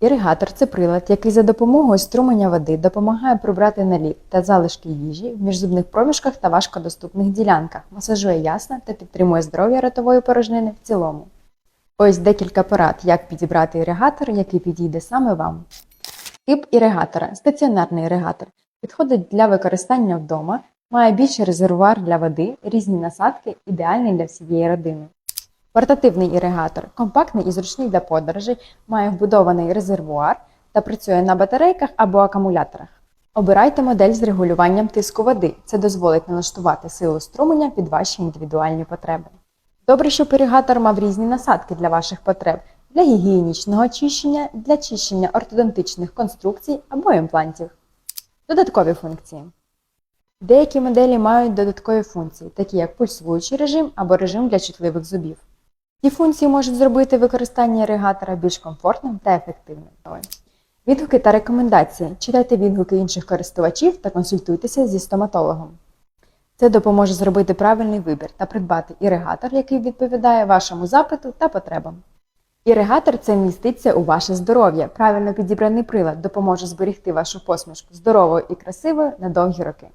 Іригатор це прилад, який за допомогою струменя води допомагає прибрати наліт та залишки їжі в міжзубних проміжках та важкодоступних ділянках, масажує ясна та підтримує здоров'я ротової порожнини в цілому. Ось декілька порад, як підібрати іригатор, який підійде саме вам. Тип іригатора стаціонарний іригатор. Підходить для використання вдома, має більший резервуар для води, різні насадки, ідеальний для всієї родини. Портативний іригатор компактний і зручний для подорожей, має вбудований резервуар та працює на батарейках або акумуляторах. Обирайте модель з регулюванням тиску води. Це дозволить налаштувати силу струменя під ваші індивідуальні потреби. Добре, щоб іригатор мав різні насадки для ваших потреб для гігієнічного очищення, для чищення ортодонтичних конструкцій або імплантів. Додаткові функції. Деякі моделі мають додаткові функції, такі як пульсуючий режим або режим для чутливих зубів. Ці функції можуть зробити використання іригатора більш комфортним та ефективним. Відгуки та рекомендації. Читайте відгуки інших користувачів та консультуйтеся зі стоматологом. Це допоможе зробити правильний вибір та придбати іригатор, який відповідає вашому запиту та потребам. Іригатор це інвестиція у ваше здоров'я. Правильно підібраний прилад допоможе зберегти вашу посмішку здоровою і красивою на довгі роки.